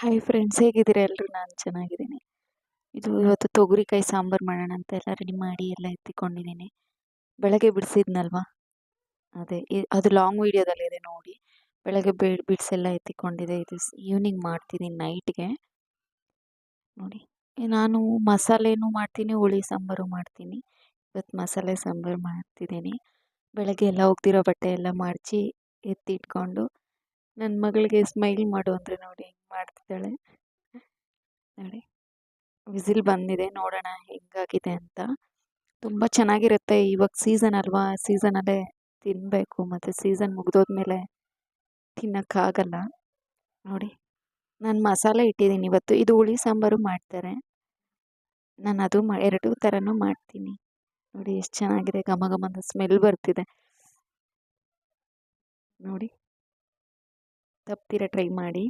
Hi friends ಹೇಗಿದ್ದೀರಾ? ಎಲ್ಲರೂ ನಾನು ಚೆನ್ನಾಗಿದ್ದೀನಿ. ಇದು ಇವತ್ತು ತೊಗರಿಕಾಯಿ ಸಾಂಬಾರು ಮಾಡೋಣ ಅಂತ ಎಲ್ಲ ರೆಡಿ ಮಾಡಿ ಎಲ್ಲ ಎತ್ತಿಕೊಂಡಿದ್ದೀನಿ. ಬೆಳಗ್ಗೆ ಬಿಡಿಸಿದ್ನಲ್ವ? ಅದೇ ಅದು ಲಾಂಗ್ ವೀಡಿಯೋದಲ್ಲಿದೆ ನೋಡಿ. ಬೆಳಗ್ಗೆ ಬಿಡ್ ಬಿಡಿಸೆಲ್ಲ ಎತ್ತಿಕೊಂಡಿದೆ. ಇದು ಈವ್ನಿಂಗ್ ಮಾಡ್ತೀನಿ ನೈಟ್ಗೆ ನೋಡಿ ನಾನು ಮಸಾಲೆನೂ ಮಾಡ್ತೀನಿ, ಹುಳಿ ಸಾಂಬಾರು ಮಾಡ್ತೀನಿ. ಇವತ್ತು ಮಸಾಲೆ ಸಾಂಬಾರು ಮಾಡ್ತಿದ್ದೀನಿ. ಬೆಳಗ್ಗೆ ಎಲ್ಲ ಒಗ್ದಿರೋ ಬಟ್ಟೆ ಎಲ್ಲ ಮಾಡಿಸಿ ಎತ್ತಿಟ್ಕೊಂಡು ನನ್ನ ಮಗಳಿಗೆ ಸ್ಮೈಲ್ ಮಾಡು ಅಂದರೆ ನೋಡಿ. ಹೆಂಗೆ ನೋಡಿ, ವಿಸಿಲ್ ಬಂದಿದೆ, ನೋಡೋಣ ಹೆಂಗಾಗಿದೆ ಅಂತ. ತುಂಬ ಚೆನ್ನಾಗಿರುತ್ತೆ ಇವಾಗ ಸೀಸನ್ ಅಲ್ವಾ? ಸೀಸನಲ್ಲೇ ತಿನ್ನಬೇಕು ಮತ್ತು ಸೀಸನ್ ಮುಗಿದೋದ್ಮೇಲೆ ತಿನ್ನೋಕ್ಕಾಗಲ್ಲ. ನೋಡಿ, ನಾನು ಮಸಾಲೆ ಇಟ್ಟಿದ್ದೀನಿ ಇವತ್ತು. ಇದು ಹುಳಿ ಸಾಂಬಾರು ಮಾಡ್ತಾರೆ. ನಾನು ಅದು ಮಾ, ಎರಡೂ ಥರನೂ ಮಾಡ್ತೀನಿ. ನೋಡಿ, ಎಷ್ಟು ಚೆನ್ನಾಗಿದೆ, ಘಮ ಘಮದ ಸ್ಮೆಲ್ ಬರ್ತಿದೆ. ನೋಡಿ, ತಪ್ತೀರ ಟ್ರೈ ಮಾಡಿ.